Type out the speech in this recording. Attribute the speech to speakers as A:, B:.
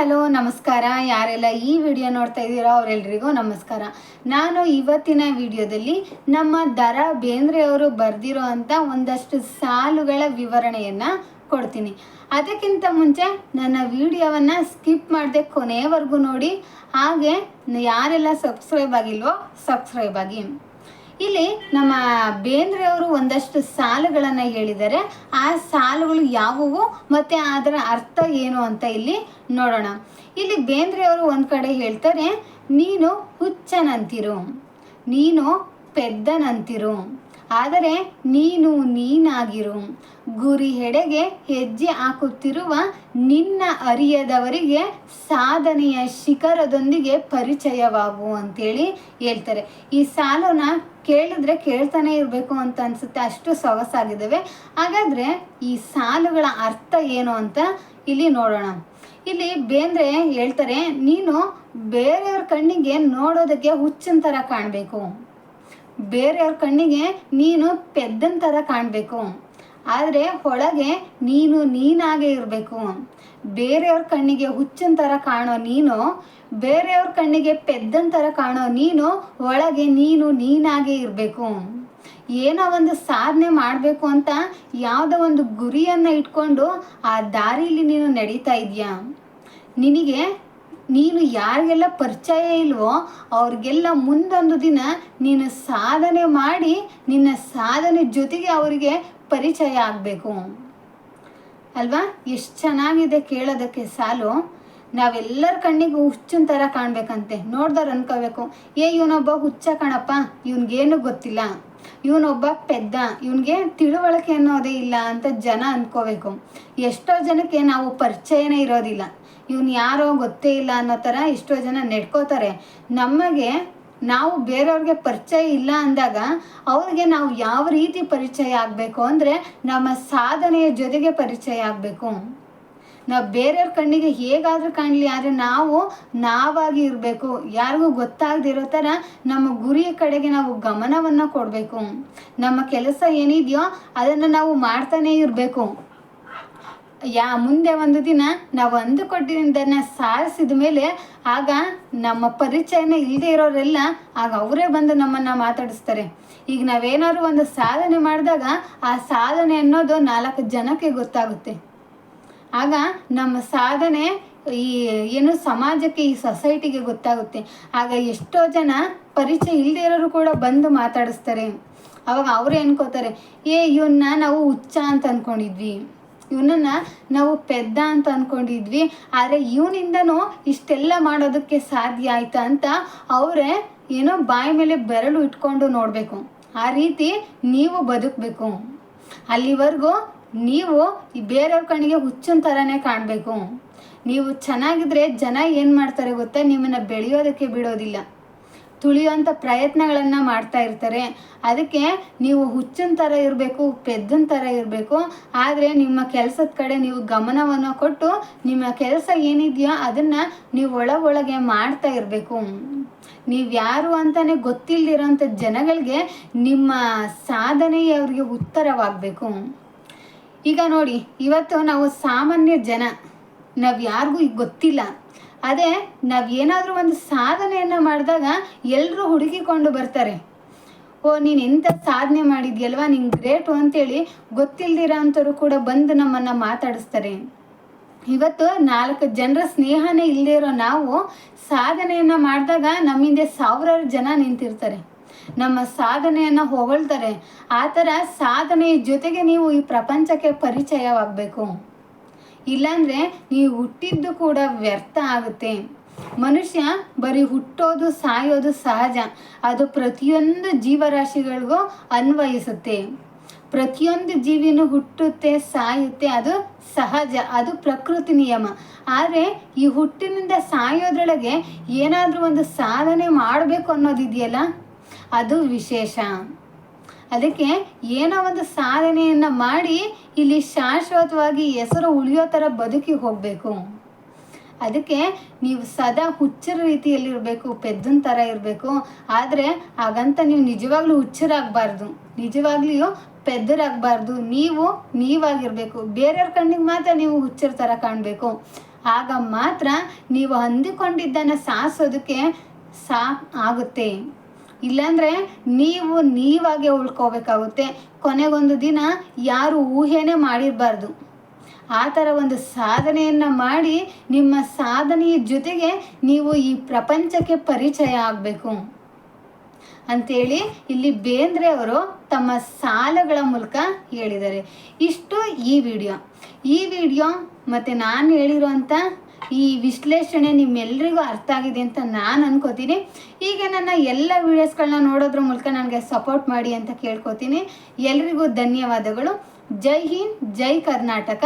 A: Hello, ನಮಸ್ಕಾರ. ಯಾರೆಲ್ಲ ಈ ವಿಡಿಯೋ ನೋಡ್ತಾ ಇದ್ದೀರೋ ಅವರೆಲ್ಲರಿಗೂ ನಮಸ್ಕಾರ. ನಾನು ಇವತ್ತಿನ ವಿಡಿಯೋದಲ್ಲಿ ನಮ್ಮ ದರ ಬೇಂದ್ರೆಯವರು ಬರೆದಿರೋ ಅಂಥ ಒಂದಷ್ಟು ಸಾಲುಗಳ ವಿವರಣೆಯನ್ನು ಕೊಡ್ತೀನಿ. ಅದಕ್ಕಿಂತ ಮುಂಚೆ ನನ್ನ ವಿಡಿಯೋವನ್ನು ಸ್ಕಿಪ್ ಮಾಡದೆ ಕೊನೆಯವರೆಗೂ ನೋಡಿ. ಹಾಗೆ ಯಾರೆಲ್ಲ ಸಬ್ಸ್ಕ್ರೈಬ್ ಆಗಿಲ್ವೋ ಸಬ್ಸ್ಕ್ರೈಬ್ ಆಗಿ. ಇಲ್ಲಿ ನಮ್ಮ ಬೇಂದ್ರೆ ಅವರು ಒಂದಷ್ಟು ಸಾಲುಗಳನ್ನು ಹೇಳಿದ್ದಾರೆ. ಆ ಸಾಲುಗಳು ಯಾವುವು ಮತ್ತು ಅದರ ಅರ್ಥ ಏನು ಅಂತ ಇಲ್ಲಿ ನೋಡೋಣ. ಇಲ್ಲಿ ಬೇಂದ್ರೆಯವರು ಒಂದು ಕಡೆ ಹೇಳ್ತಾರೆ, ನೀನು ಹುಚ್ಚನಂತಿರು, ನೀನು ಪೆದ್ದನಂತಿರು ಆದರೆ ನೀನು ನೀನಾಗಿರು. ಗುರಿ ಹೆಡೆಗೆ ಹೆಜ್ಜೆ ಹಾಕುತ್ತಿರುವ ನಿನ್ನ ಅರಿಯದವರಿಗೆ ಸಾಧನೆಯ ಶಿಖರದೊಂದಿಗೆ ಪರಿಚಯವಾಗು ಅಂತೇಳಿ ಹೇಳ್ತಾರೆ. ಈ ಸಾಲನ ಕೇಳಿದ್ರೆ ಕೇಳ್ತಾನೆ ಇರಬೇಕು ಅಂತ ಅನ್ಸುತ್ತೆ. ಅಷ್ಟು ಸೊಗಸಾಗಿದ್ದಾವೆ. ಹಾಗಾದ್ರೆ ಈ ಸಾಲುಗಳ ಅರ್ಥ ಏನು ಅಂತ ಇಲ್ಲಿ ನೋಡೋಣ. ಇಲ್ಲಿ ಬೇಂದ್ರೆ ಹೇಳ್ತಾರೆ, ನೀನು ಬೇರೆಯವ್ರ ಕಣ್ಣಿಗೆ ನೋಡೋದಕ್ಕೆ ಹುಚ್ಚಿನ ಥರ ಕಾಣಬೇಕು. ಬೇರೆಯವ್ರ ಕಣ್ಣಿಗೆ ನೀನು ಪೆದ್ದನ್ ಥರ ಕಾಣಬೇಕು. ಆದರೆ ಒಳಗೆ ನೀನು ನೀನಾಗೆ ಇರಬೇಕು. ಬೇರೆಯವ್ರ ಕಣ್ಣಿಗೆ ಹುಚ್ಚನ್ ಥರ ಕಾಣೋ ನೀನು, ಬೇರೆಯವ್ರ ಕಣ್ಣಿಗೆ ಪೆದ್ದನ್ ಥರ ಕಾಣೋ ನೀನು ಒಳಗೆ ನೀನು ನೀನಾಗೆ ಇರಬೇಕು. ಏನೋ ಒಂದು ಸಾಧನೆ ಮಾಡಬೇಕು ಅಂತ ಯಾವುದೋ ಒಂದು ಗುರಿಯನ್ನು ಇಟ್ಕೊಂಡು ಆ ದಾರಿಲಿ ನೀನು ನಡೀತಾ ಇದೆಯಾ? ನಿನಗೆ ನೀನು ಯಾರಿಗೆಲ್ಲ ಪರಿಚಯ ಇಲ್ವೋ ಅವ್ರಿಗೆಲ್ಲ ಮುಂದೊಂದು ದಿನ ನೀನು ಸಾಧನೆ ಮಾಡಿ ನಿನ್ನ ಸಾಧನೆ ಜೊತೆಗೆ ಅವರಿಗೆ ಪರಿಚಯ ಆಗಬೇಕು. ಅಲ್ವಾ? ಎಷ್ಟು ಚೆನ್ನಾಗಿದೆ ಕೇಳೋದಕ್ಕೆ ಸಾಲು. ನಾವೆಲ್ಲರ ಕಣ್ಣಿಗೆ ಹುಚ್ಚಿನ ಥರ ಕಾಣಬೇಕಂತೆ. ನೋಡ್ದವ್ರು ಅನ್ಕೋಬೇಕು. ಏ, ಇವನೊಬ್ಬ ಹುಚ್ಚ ಕಣಪ್ಪ, ಇವನಿಗೇನು ಗೊತ್ತಿಲ್ಲ. ಇವನೊಬ್ಬ ಪೆದ್ದ, ಇವನಿಗೆ ತಿಳುವಳಿಕೆ ಅನ್ನೋದೇ ಇಲ್ಲ ಅಂತ ಜನ ಅನ್ಕೋಬೇಕು. ಎಷ್ಟೋ ಜನಕ್ಕೆ ನಾವು ಪರಿಚಯನೇ ಇರೋದಿಲ್ಲ. ಇವನು ಯಾರೋ ಗೊತ್ತೇ ಇಲ್ಲ ಅನ್ನೋ ಥರ ಎಷ್ಟೋ ಜನ ನೆಡ್ಕೋತಾರೆ. ನಮಗೆ ನಾವು ಬೇರೆಯವ್ರಿಗೆ ಪರಿಚಯ ಇಲ್ಲ ಅಂದಾಗ ಅವ್ರಿಗೆ ನಾವು ಯಾವ ರೀತಿ ಪರಿಚಯ ಆಗಬೇಕು ಅಂದರೆ ನಮ್ಮ ಸಾಧನೆಯ ಜೊತೆಗೆ ಪರಿಚಯ ಆಗಬೇಕು. ನಾವು ಬೇರೆಯವ್ರ ಕಣ್ಣಿಗೆ ಹೇಗಾದರೂ ಕಾಣಲಿ, ಆದರೆ ನಾವು ನಾವಾಗಿ ಇರಬೇಕು. ಯಾರಿಗೂ ಗೊತ್ತಾಗದಿರೋ ಥರ ನಮ್ಮ ಗುರಿಯ ಕಡೆಗೆ ನಾವು ಗಮನವನ್ನು ಕೊಡಬೇಕು. ನಮ್ಮ ಕೆಲಸ ಏನಿದೆಯೋ ಅದನ್ನು ನಾವು ಮಾಡ್ತಾನೇ ಇರಬೇಕು. ಯಾ, ಮುಂದೆ ಒಂದು ದಿನ ನಾವು ಅಂದುಕೊಟ್ಟಿದ್ದನ್ನು ಸಾರಿಸಿದ ಮೇಲೆ ಆಗ ನಮ್ಮ ಪರಿಚಯನ ಇಲ್ಲದೆ ಇರೋರೆಲ್ಲ ಆಗ ಅವರೇ ಬಂದು ನಮ್ಮನ್ನು ಮಾತಾಡಿಸ್ತಾರೆ. ಈಗ ನಾವೇನಾದ್ರು ಒಂದು ಸಾಧನೆ ಮಾಡಿದಾಗ ಆ ಸಾಧನೆ ಅನ್ನೋದು ನಾಲ್ಕು ಜನಕ್ಕೆ ಗೊತ್ತಾಗುತ್ತೆ. ಆಗ ನಮ್ಮ ಸಾಧನೆ ಈ ಏನು ಸಮಾಜಕ್ಕೆ, ಈ ಸೊಸೈಟಿಗೆ ಗೊತ್ತಾಗುತ್ತೆ. ಆಗ ಎಷ್ಟೋ ಜನ ಪರಿಚಯ ಇಲ್ಲದೆ ಇರೋರು ಕೂಡ ಬಂದು ಮಾತಾಡಿಸ್ತಾರೆ. ಅವಾಗ ಅವರೇ ಅನ್ಕೋತಾರೆ, ಏ ಇವನ್ನ ನಾವು ಹುಚ್ಚ ಅಂತ ಅಂದ್ಕೊಂಡಿದ್ವಿ ಇವನನ್ನ ನಾವು ಪೆದ್ದ ಅಂತ ಅಂದ್ಕೊಂಡಿದ್ವಿ ಆದರೆ ಇವನಿಂದನೂ ಇಷ್ಟೆಲ್ಲ ಮಾಡೋದಕ್ಕೆ ಸಾಧ್ಯ ಆಯ್ತಾ ಅಂತ ಅವರೇ ಏನೋ ಬಾಯಿ ಮೇಲೆ ಬೆರಳು ಇಟ್ಕೊಂಡು ನೋಡಬೇಕು. ಆ ರೀತಿ ನೀವು ಬದುಕಬೇಕು. ಅಲ್ಲಿವರೆಗೂ ನೀವು ಬೇರೆಯವ್ರ ಕಣ್ಣಿಗೆ ಹುಚ್ಚಿನ ಥರನೇ ಕಾಣಬೇಕು. ನೀವು ಚೆನ್ನಾಗಿದ್ರೆ ಜನ ಏನು ಮಾಡ್ತಾರೆ ಗೊತ್ತಾ? ನಿಮ್ಮನ್ನು ಬೆಳೆಯೋದಕ್ಕೆ ಬಿಡೋದಿಲ್ಲ. ತುಳಿಯುವಂಥ ಪ್ರಯತ್ನಗಳನ್ನು ಮಾಡ್ತಾ ಇರ್ತಾರೆ. ಅದಕ್ಕೆ ನೀವು ಹುಚ್ಚಿನ ಥರ ಇರಬೇಕು, ಪೆದ್ದನ ಥರ ಇರಬೇಕು. ಆದರೆ ನಿಮ್ಮ ಕೆಲಸದ ಕಡೆ ನೀವು ಗಮನವನ್ನು ಕೊಟ್ಟು ನಿಮ್ಮ ಕೆಲಸ ಏನಿದೆಯೋ ಅದನ್ನು ನೀವು ಒಳಗೊಳಗೆ ಮಾಡ್ತಾ ಇರಬೇಕು. ನೀವು ಯಾರು ಅಂತಲೇ ಗೊತ್ತಿಲ್ಲದಿರೋಂಥ ಜನಗಳಿಗೆ ನಿಮ್ಮ ಸಾಧನೆಯೇ ಅವರಿಗೆ ಉತ್ತರವಾಗಬೇಕು. ಈಗ ನೋಡಿ, ಇವತ್ತು ನಾವು ಸಾಮಾನ್ಯ ಜನ. ನಾವು ಯಾರಿಗೂ ಗೊತ್ತಿಲ್ಲ. ಅದೇ, ನಾವು ಏನಾದರೂ ಒಂದು ಸಾಧನೆಯನ್ನು ಮಾಡಿದಾಗ ಎಲ್ಲರೂ ಹುಡುಕಿಕೊಂಡು ಬರ್ತಾರೆ. ಓ, ನೀನು ಎಂಥ ಸಾಧನೆ ಮಾಡಿದ್ಯಲ್ವಾ, ನಿಂಗೆ ಗ್ರೇಟು ಅಂತೇಳಿ ಗೊತ್ತಿಲ್ದಿರೋ ಅಂಥವ್ರು ಕೂಡ ಬಂದು ನಮ್ಮನ್ನು ಮಾತಾಡಿಸ್ತಾರೆ. ಇವತ್ತು ನಾಲ್ಕು ಜನರ ಸ್ನೇಹನೇ ಇಲ್ಲದೆ ಇರೋ ನಾವು ಸಾಧನೆಯನ್ನು ಮಾಡಿದಾಗ ನಮ್ಮಿಂದೆ ಸಾವಿರಾರು ಜನ ನಿಂತಿರ್ತಾರೆ. ನಮ್ಮ ಸಾಧನೆಯನ್ನು ಹೊಗಳ್ತಾರೆ. ಆ ಥರ ಸಾಧನೆಯ ಜೊತೆಗೆ ನೀವು ಈ ಪ್ರಪಂಚಕ್ಕೆ ಪರಿಚಯವಾಗಬೇಕು. ಇಲ್ಲಾಂದರೆ ನೀವು ಹುಟ್ಟಿದ್ದು ಕೂಡ ವ್ಯರ್ಥ ಆಗುತ್ತೆ. ಮನುಷ್ಯ ಬರೀ ಹುಟ್ಟೋದು, ಸಾಯೋದು ಸಹಜ. ಅದು ಪ್ರತಿಯೊಂದು ಜೀವರಾಶಿಗಳಿಗೂ ಅನ್ವಯಿಸುತ್ತೆ. ಪ್ರತಿಯೊಂದು ಜೀವಿನೂ ಹುಟ್ಟುತ್ತೆ, ಸಾಯುತ್ತೆ, ಅದು ಸಹಜ, ಅದು ಪ್ರಕೃತಿ ನಿಯಮ. ಆದರೆ ಈ ಹುಟ್ಟಿನಿಂದ ಸಾಯೋದ್ರೊಳಗೆ ಏನಾದರೂ ಒಂದು ಸಾಧನೆ ಮಾಡಬೇಕು ಅನ್ನೋದಿದೆಯಲ್ಲ? ಅದು ವಿಶೇಷ. ಅದಕ್ಕೆ ಏನೋ ಒಂದು ಸಾಧನೆಯನ್ನು ಮಾಡಿ ಇಲ್ಲಿ ಶಾಶ್ವತವಾಗಿ ಹೆಸರು ಉಳಿಯೋ ಥರ ಬದುಕಿ ಹೋಗಬೇಕು. ಅದಕ್ಕೆ ನೀವು ಸದಾ ಹುಚ್ಚರ ರೀತಿಯಲ್ಲಿರಬೇಕು, ಪೆದ್ದನ ಥರ ಇರಬೇಕು. ಆದರೆ ಹಾಗಂತ ನೀವು ನಿಜವಾಗ್ಲೂ ಹುಚ್ಚರಾಗಬಾರ್ದು. ನಿಜವಾಗ್ಲೂ ಪೆದ್ದರಾಗಬಾರ್ದು. ನೀವು ನೀವಾಗಿರಬೇಕು. ಬೇರೆಯವ್ರ ಕಣ್ಣಿಗೆ ಮಾತ್ರ ನೀವು ಹುಚ್ಚರ ಥರ ಕಾಣಬೇಕು. ಆಗ ಮಾತ್ರ ನೀವು ಅಂದುಕೊಂಡಿದ್ದನ್ನು ಸಾಸೋದಕ್ಕೆ ಸಾ ಆಗುತ್ತೆ. ಇಲ್ಲಾಂದರೆ ನೀವು ನೀವಾಗೆ ಉಳ್ಕೋಬೇಕಾಗುತ್ತೆ. ಕೊನೆಗೊಂದು ದಿನ ಯಾರು ಊಹೆನೇ ಮಾಡಿರಬಾರ್ದು. ಆ ಥರ ಒಂದು ಸಾಧನೆಯನ್ನು ಮಾಡಿ ನಿಮ್ಮ ಸಾಧನೆಯ ಜೊತೆಗೆ ನೀವು ಈ ಪ್ರಪಂಚಕ್ಕೆ ಪರಿಚಯ ಆಗಬೇಕು. ಅಂಥೇಳಿ ಇಲ್ಲಿ ಬೇಂದ್ರೆ ಅವರು ತಮ್ಮ ಸಾಲಗಳ ಮೂಲಕ ಹೇಳಿದ್ದಾರೆ. ಇಷ್ಟು ಈ ವಿಡಿಯೋ. ಈ ವಿಡಿಯೋ ಮತ್ತು ನಾನು ಹೇಳಿರೋಂಥ ಈ ವಿಶ್ಲೇಷಣೆ ನಿಮ್ಮೆಲ್ರಿಗೂ ಅರ್ಥ ಆಗಿದೆ ಅಂತ ನಾನು ಅನ್ಕೋತೀನಿ. ಹೀಗೆ ನನ್ನ ಎಲ್ಲ ವೀಡಿಯೋಸ್ಗಳನ್ನ ನೋಡೋದ್ರ ಮೂಲಕ ನನಗೆ ಸಪೋರ್ಟ್ ಮಾಡಿ ಅಂತ ಕೇಳ್ಕೊತೀನಿ. ಎಲ್ರಿಗೂ ಧನ್ಯವಾದಗಳು. ಜೈ ಹಿಂದ್, ಜೈ ಕರ್ನಾಟಕ.